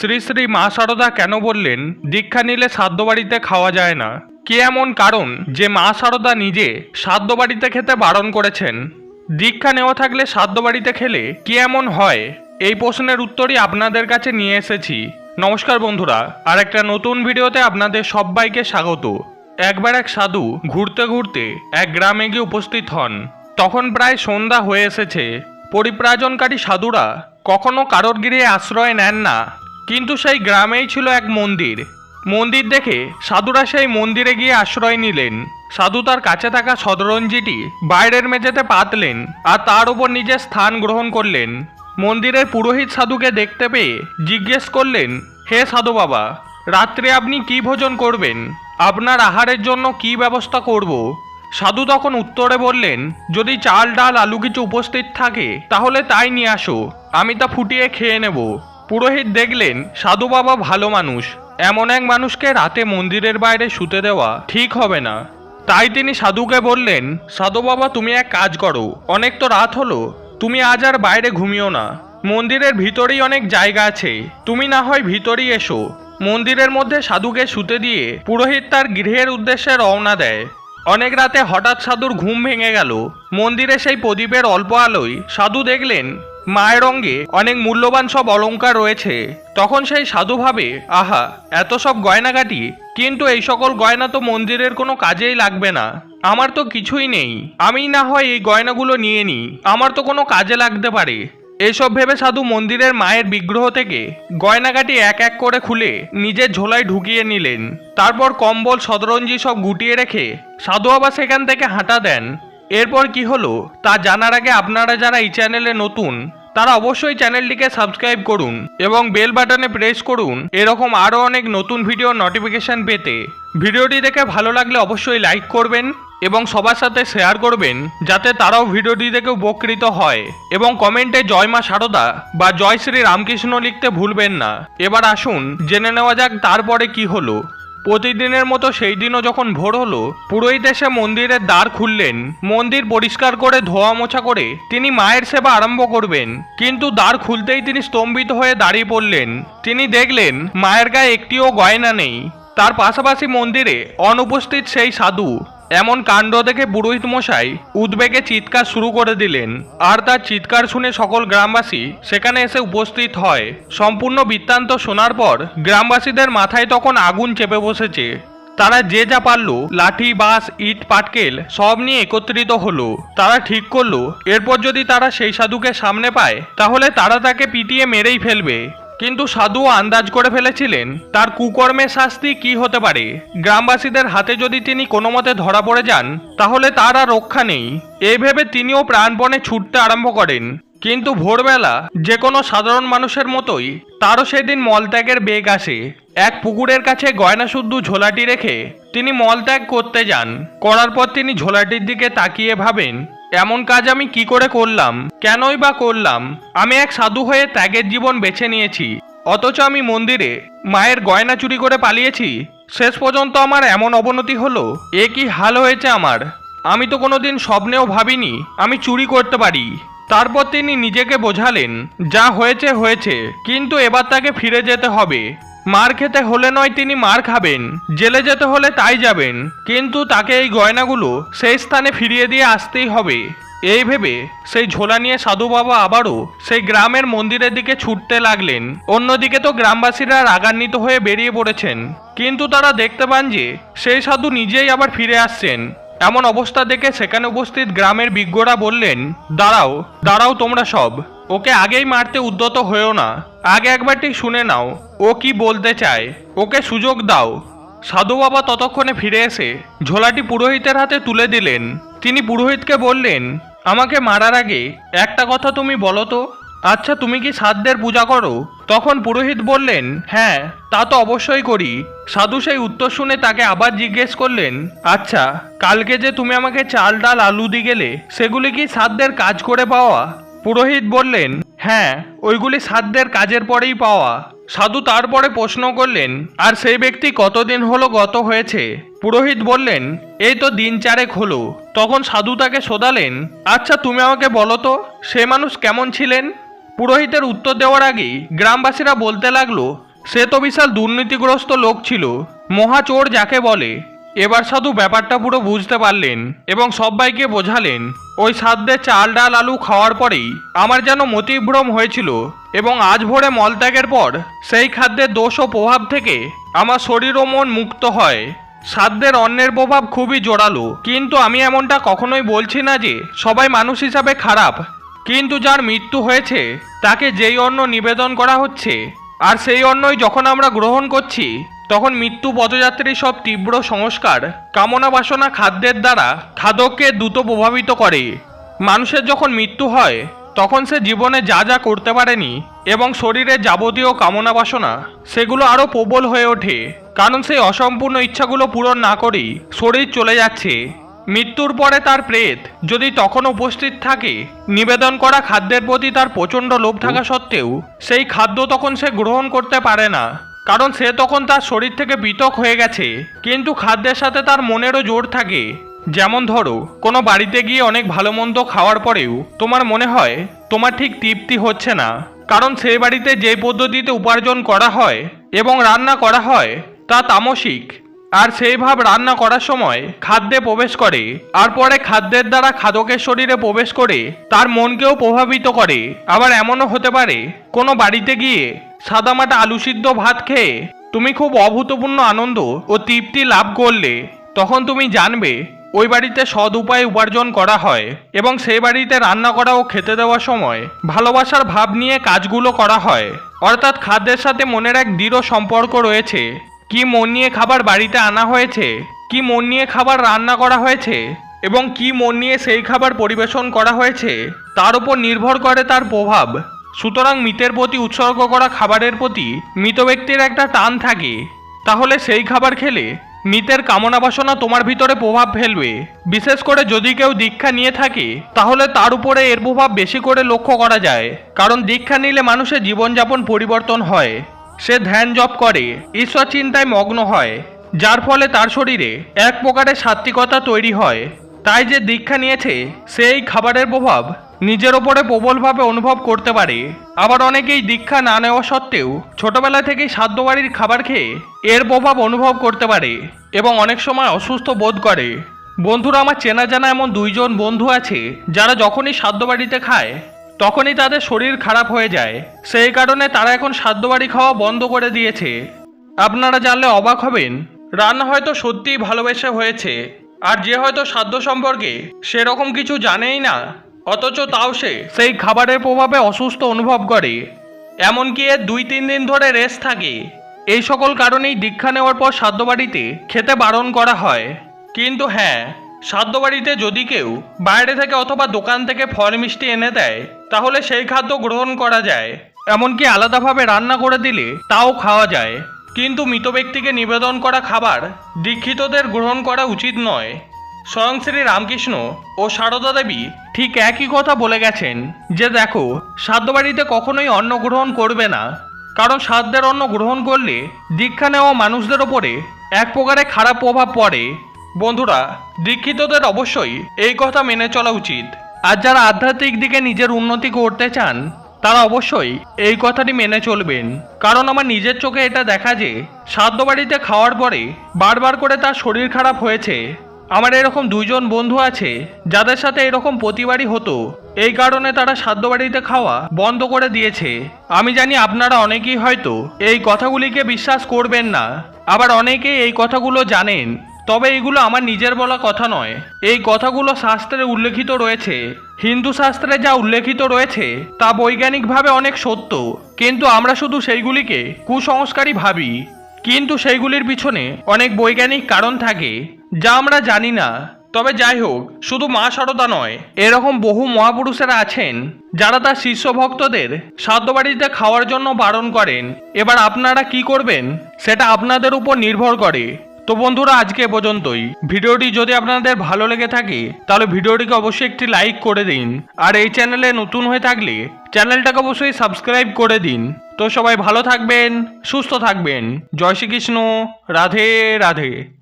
শ্রী শ্রী মা সারদা কেন বললেন, দীক্ষা নিলে সাধ্য বাড়িতে খাওয়া যায় না। কে এমন কারণ যে মা সারদা নিজে সাধ্য বাড়িতে খেতে বারণ করেছেন? দীক্ষা নেওয়া থাকলে সাধ্য বাড়িতে খেলে কি এমন হয়? এই প্রশ্নের উত্তরই আপনাদের কাছে নিয়ে এসেছি। নমস্কার বন্ধুরা আর একটা নতুন ভিডিওতে আপনাদের সবাইকে স্বাগত। একবার এক সাধু ঘুরতে ঘুরতে এক গ্রামে গিয়ে উপস্থিত হন। তখন প্রায় সন্ধ্যা হয়ে এসেছে। পরিপ্রাজনকারী সাধুরা কখনো কারোর গৃহে আশ্রয় নেন না। কিন্তু সেই গ্রামেই ছিল এক মন্দির। মন্দির দেখে সাধুরা সেই মন্দিরে গিয়ে আশ্রয় নিলেন। সাধু তার কাছে থাকা সদরঞ্জিটি বাইরের মেঝেতে পাতলেন আর তার উপর নিজের স্থান গ্রহণ করলেন। মন্দিরের পুরোহিত সাধুকে দেখতে পেয়ে জিজ্ঞেস করলেন, হে সাধু বাবা, রাত্রে আপনি কি ভোজন করবেন? আপনার আহারের জন্য কি ব্যবস্থা করব? সাধু তখন উত্তরে বললেন, যদি চাল, ডাল, আলু কিছু উপস্থিত থাকে, তাহলে তাই নিয়ে আসো। আমি তা ফুটিয়ে খেয়ে নেব। পুরোহিত দেখলেন, সাধু বাবা ভালো মানুষ। এমন এক মানুষকে রাতে মন্দিরের বাইরে শুতে দেওয়া ঠিক হবে না। তাই তিনি সাধুকে বললেন, সাধু বাবা, তুমি এক কাজ করো। অনেক তো রাত হলো। তুমি আজ আর বাইরে ঘুমিও না। মন্দিরের ভিতরেই অনেক জায়গা আছে। তুমি না হয় ভিতরেই এসো। মন্দিরের মধ্যে সাধুকে শুতে দিয়ে পুরোহিত তার গৃহের উদ্দেশ্যে রওনা দেয়। অনেক রাতে হঠাৎ সাধুর ঘুম ভেঙে গেল। মন্দিরে সেই প্রদীপের অল্প আলোয় সাধু দেখলেন মায়ের অঙ্গে অনেক মূল্যবান সব অলঙ্কার রয়েছে। তখন সেই সাধু ভাবে, আহা, এত সব গয়নাগাটি কিন্তু এই সকল গয়না তো মন্দিরের কোনো কাজেই লাগবে না। আমার তো কিছুই নেই। আমি না হয় এই গয়নাগুলো নিয়ে নিই। আমার তো কোনো কাজে লাগতে পারে। এসব ভেবে সাধু মন্দিরের মায়ের বিগ্রহ থেকে গয়নাগাটি এক এক করে খুলে নিজের ঝোলায় ঢুকিয়ে নিলেন। তারপর কম্বল সদরঞ্জি সব গুটিয়ে রেখে সাধু আবার সেখান থেকে হাঁটা দেন। এরপর কি হলো তা জানার আগে আপনারা যারা এই চ্যানেলে নতুন তারা অবশ্যই চ্যানেলটিকে সাবস্ক্রাইব করুন এবং বেল বাটনে প্রেস করুন। এরকম আরও অনেক নতুন ভিডিও নোটিফিকেশন পেতে। ভিডিওটি দেখে ভালো লাগলে অবশ্যই লাইক করবেন এবং সবার সাথে শেয়ার করবেন, যাতে তারাও ভিডিওটি দেখে উপকৃত হয়। এবং কমেন্টে জয় মা সারদা বা জয় শ্রী রামকৃষ্ণ লিখতে ভুলবেন না। এবার আসুন, জেনে নেওয়া যাক তারপরে কি হলো। প্রতিদিনের মতো সেই দিনও যখন ভোর হলো, পুরোহিত এসে মন্দিরের দ্বার খুললেন। মন্দির পরিষ্কার করে ধোয়া মোছা করে তিনি মায়ের সেবা আরম্ভ করবেন। কিন্তু দ্বার খুলতেই তিনি স্তম্ভিত হয়ে দাঁড়িয়ে পড়লেন। তিনি দেখলেন, মায়ের গায়ে একটিও গয়না নেই। তার পাশাপাশি মন্দিরে অনুপস্থিত সেই সাধু এমন কাণ্ড দেখে পুরোহিত মশাই উদ্বেগে চিৎকার শুরু করে দিলেন। আর তার চিৎকার শুনে সকল গ্রামবাসী সেখানে এসে উপস্থিত হয়। সম্পূর্ণ বৃত্তান্ত শোনার পর গ্রামবাসীদের মাথায় তখন আগুন চেপে বসেছে। তারা যে যা পারল, লাঠি, বাঁশ, ইট, পাটকেল সব নিয়ে একত্রিত হলো। তারা ঠিক করল, এরপর যদি তারা সেই সাধুকে সামনে পায়, তাহলে তারা তাকে পিটিয়ে মেরেই ফেলবে। কিন্তু সাধু আন্দাজ করে ফেলেছিলেন, তার কুকর্মের শাস্তি কি হতে পারে? গ্রামবাসীদের হাতে যদি তিনি কোনো মতে ধরা পড়ে যান, তাহলে তার আর রক্ষা নেই। এই ভেবে তিনিও প্রাণপণে ছুটতে আরম্ভ করেন। কিন্তু ভোরবেলা যে কোনো সাধারণ মানুষের মতোই তারও সেদিন মলত্যাগের বেগ আসে। এক পুকুরের কাছে গয়না শুদ্ধ ঝোলাটি রেখে তিনি মলত্যাগ করতে যান। করার পর তিনি ঝোলাটির দিকে তাকিয়ে ভাবেন এমন কাজ আমি কি করে করলাম? কেনই বা করলাম? আমি এক সাধু হয়ে ত্যাগের জীবন বেছে নিয়েছি। অথচ আমি মন্দিরে মায়ের গয়না চুরি করে পালিয়েছি। শেষ পর্যন্ত আমার এমন অবনতি হলো। এ কি হাল হয়েছে আমার? আমি তো কোনোদিন স্বপ্নেও ভাবিনি আমি চুরি করতে পারি। তারপর তিনি নিজেকে বোঝালেন, যা হয়েছে হয়েছে, কিন্তু এবার তাকে ফিরে যেতে হবে। মার খেতে হলে নয় তিনি মার খাবেন, জেলে যেতে হলে তাই যাবেন, কিন্তু তাকে এই গয়নাগুলো সেই স্থানে ফিরিয়ে দিয়ে আসতেই হবে। এই ভেবে সেই ঝোলা নিয়ে সাধু বাবা আবারও সেই গ্রামের মন্দিরের দিকে ছুটতে লাগলেন। অন্যদিকে তো গ্রামবাসীরা রাগান্বিত হয়ে বেরিয়ে পড়েছেন। কিন্তু তারা দেখতে পান যে সেই সাধু নিজেই আবার ফিরে আসছেন। এমন অবস্থা দেখে সেখানে উপস্থিত গ্রামের বিজ্ঞরা বললেন, দাঁড়াও দাঁড়াও তোমরা সব। ওকে আগেই মারতে উদ্যত হয়েও না। আগে একবারটি শুনে নাও, ও কি বলতে চায়। ওকে সুযোগ দাও। সাধু বাবা ততক্ষণে ফিরে এসে ঝোলাটি পুরোহিতের হাতে তুলে দিলেন। তিনি পুরোহিতকে বললেন, আমাকে মারার আগে একটা কথা তুমি বলো তো। আচ্ছা তুমি কি সাধ্যের পূজা করো? তখন পুরোহিত বললেন হ্যাঁ তা তো অবশ্যই করি। সাধু সেই উত্তর শুনে তাকে আবার জিজ্ঞেস করলেন আচ্ছা কালকে যে তুমি আমাকে চাল, ডাল, আলু দিয়ে গেলে, সেগুলি কি সাধ্যের কাজ করে পাওয়া? পুরোহিত বললেন হ্যাঁ ওইগুলি সাধ্যের কাজের পরেই পাওয়া। সাধু তারপরে প্রশ্ন করলেন, আর সেই ব্যক্তি কতদিন হলো গত হয়েছে? পুরোহিত বললেন, এই তো দিন চারেক হলো। তখন সাধু তাকে শোধালেন আচ্ছা তুমি আমাকে বলো তো, সে মানুষ কেমন ছিলেন? পুরোহিতের উত্তর দেওয়ার আগেই গ্রামবাসীরা বলতে লাগল, সে তো বিশাল দুর্নীতিগ্রস্ত লোক ছিল। মহাচোর যাকে বলে। এবার সাধু ব্যাপারটা পুরো বুঝতে পারলেন এবং সবাইকে বোঝালেন ওই সাধ্যে চাল, ডাল, আলু খাওয়ার পরেই আমার যেন মতিভ্রম হয়েছিল এবং আজ ভোরে মলত্যাগের পর সেই খাদ্যের দোষ ও প্রভাব থেকে আমার শরীর ও মন মুক্ত হয়। সাধ্যের অন্যের প্রভাব খুবই জোরালো, কিন্তু আমি এমনটা কখনোই বলছি না যে সবাই মানুষ হিসাবে খারাপ। কিন্তু যার মৃত্যু হয়েছে, তাকে যেই অন্ন নিবেদন করা হচ্ছে, আর সেই অন্নই যখন আমরা গ্রহণ করছি তখন মৃত্যু পদযাত্রীর সব তীব্র সংস্কার, কামনা বাসনা খাদ্যের দ্বারা খাদককে দ্রুত প্রভাবিত করে। মানুষের যখন মৃত্যু হয়, তখন সে জীবনে যা যা করতে পারেনি এবং শরীরের যাবতীয় কামনা বাসনা, সেগুলো আরও প্রবল হয়ে ওঠে। কারণ সেই অসম্পূর্ণ ইচ্ছাগুলো পূরণ না করেই শরীর চলে যাচ্ছে। মৃত্যুর পরে তার প্রেত যদি তখন উপস্থিত থাকে, নিবেদন করা খাদ্যের প্রতি তার প্রচণ্ড লোভ থাকা সত্ত্বেও, সেই খাদ্য তখন সে গ্রহণ করতে পারে না। কারণ সে তখন তার শরীর থেকে পৃথক হয়ে গেছে। কিন্তু খাদ্যের সাথে তার মনেরও জোর থাকে। যেমন ধরো, কোনো বাড়িতে গিয়ে অনেক ভালো মন্দ খাওয়ার পরেও তোমার মনে হয়, তোমার ঠিক তৃপ্তি হচ্ছে না। কারণ সেই বাড়িতে যে পদ্ধতিতে উপার্জন করা হয় এবং রান্না করা হয়, তা তামসিক। আর সেই ভাব রান্না করার সময় খাদ্যে প্রবেশ করে। আর পরে খাদ্যের দ্বারা খাদকের শরীরে প্রবেশ করে, তার মনকেও প্রভাবিত করে। আবার এমনও হতে পারে, কোনো বাড়িতে গিয়ে সাদামাটা আলু সিদ্ধ ভাত খেয়ে তুমি খুব অভূতপূর্ণ আনন্দ ও তৃপ্তি লাভ করলে। তখন তুমি জানবে, ওই বাড়িতে সৎ উপায়ে উপার্জন করা হয় এবং সেই বাড়িতে রান্না করা ও খেতে দেওয়ার সময় ভালোবাসার ভাব নিয়ে কাজগুলো করা হয়। অর্থাৎ খাদ্যের সাথে মনের এক দৃঢ় সম্পর্ক রয়েছে। কি মন নিয়ে খাবার বাড়িতে আনা হয়েছে, কি মন নিয়ে খাবার রান্না করা হয়েছে এবং কি মন নিয়ে সেই খাবার পরিবেশন করা হয়েছে, তার উপর নির্ভর করে তার প্রভাব। সুতরাং মৃতের প্রতি উৎসর্গ করা খাবারের প্রতি মৃত ব্যক্তির একটা টান থাকে। তাহলে সেই খাবার খেলে মৃতের কামনা বাসনা তোমার ভিতরে প্রভাব ফেলবে। বিশেষ করে যদি কেউ দীক্ষা নিয়ে থাকে, তাহলে তার উপরে এর প্রভাব বেশি করে লক্ষ্য করা যায়। কারণ দীক্ষা নিলে মানুষের জীবনযাপন পরিবর্তন হয়। সে ধ্যান জপ করে, ঈশ্বর চিন্তায় মগ্ন হয়। যার ফলে তার শরীরে এক প্রকারের সাত্বিকতা তৈরি হয়। তাই যে দীক্ষা নিয়েছে, সেই খাবারের প্রভাব নিজের ওপরে প্রবলভাবে অনুভব করতে পারে। আবার অনেকেই দীক্ষা না নেওয়া সত্ত্বেও ছোটবেলা থেকেই বাড়ির খাবার খেয়ে এর প্রভাব অনুভব করতে পারে এবং অনেক সময় অসুস্থ বোধ করে। বন্ধুরা, আমার চেনা জানা এমন দুইজন বন্ধু আছে যারা যখনই বাড়িতে খায়, তখনই তাদের শরীর খারাপ হয়ে যায়। সেই কারণে তারা এখন বাড়ি খাওয়া বন্ধ করে দিয়েছে। আপনারা জানলে অবাক হবেন, রান্না হয়তো সত্যিই ভালোবেসে হয়েছে, আর যে হয়তো সাধ্য সম্পর্কে সেরকম কিছু জানেই না। অথচ তাও সে সেই খাবারের প্রভাবে অসুস্থ অনুভব করে। এমনকি এর দুই তিন দিন ধরে রেস্ট থাকে। এই সকল কারণেই দীক্ষা নেওয়ার পর সাধ্য বাড়িতে খেতে বারণ করা হয়। কিন্তু হ্যাঁ সাধ্য বাড়িতে যদি কেউ বাইরে থেকে অথবা দোকান থেকে ফল মিষ্টি এনে দেয়, তাহলে সেই খাদ্য গ্রহণ করা যায়। এমনকি আলাদাভাবে রান্না করে দিলে তাও খাওয়া যায়। কিন্তু মৃত ব্যক্তিকে নিবেদন করা খাবার দীক্ষিতদের গ্রহণ করা উচিত নয়। স্বয়ং শ্রী রামকৃষ্ণ ও সারদা দেবী ঠিক একই কথা বলে গেছেন যে দেখো সাধ্য বাড়িতে কখনোই অন্ন গ্রহণ করবে না। কারণ সাধ্যের অন্ন গ্রহণ করলে দীক্ষা নেওয়া মানুষদের ওপরে এক প্রকারে খারাপ প্রভাব পড়ে। বন্ধুরা, দীক্ষিতদের অবশ্যই এই কথা মেনে চলা উচিত। আর যারা আধ্যাত্মিক দিকে নিজের উন্নতি করতে চান, তারা অবশ্যই এই কথাটি মেনে চলবেন। কারণ আমার নিজের চোখে এটা দেখা যে সাধ্য বাড়িতে খাওয়ার পরে বারবার করে তার শরীর খারাপ হয়েছে। আমার এরকম দুইজন বন্ধু আছে, যাদের সাথে এরকম প্রতিবারই হতো। এই কারণে তারা সাধ্য বাড়িতে খাওয়া বন্ধ করে দিয়েছে। আমি জানি আপনারা অনেকেই হয়তো এই কথাগুলিকে বিশ্বাস করবেন না। আবার অনেকেই এই কথাগুলো জানেন। তবে এইগুলো আমার নিজের বলা কথা নয়। এই কথাগুলো শাস্ত্রে উল্লেখিত রয়েছে। হিন্দু শাস্ত্রে যা উল্লেখিত রয়েছে, তা বৈজ্ঞানিকভাবে অনেক সত্য। কিন্তু আমরা শুধু সেইগুলিকে কুসংস্কারই ভাবি। কিন্তু সেইগুলির পিছনে অনেক বৈজ্ঞানিক কারণ থাকে। যা আমরা জানি না, তবে যাই হোক, শুধু মা সারদা নয়, এরকম বহু মহাপুরুষেরা আছেন যারা তার শিষ্য ভক্তদের সাধ্য বাড়িতে খাওয়ার জন্য বারণ করেন। এবার আপনারা কি করবেন, সেটা আপনাদের উপর নির্ভর করে। তো বন্ধুরা, আজকে পর্যন্তই। ভিডিওটি যদি আপনাদের ভালো লেগে থাকে, তাহলে ভিডিওটিকে অবশ্যই একটি লাইক করে দিন। আর এই চ্যানেলে নতুন হয়ে থাকলে, চ্যানেলটাকে অবশ্যই সাবস্ক্রাইব করে দিন। তো সবাই ভালো থাকবেন, সুস্থ থাকবেন। জয় শ্রীকৃষ্ণ। রাধে রাধে।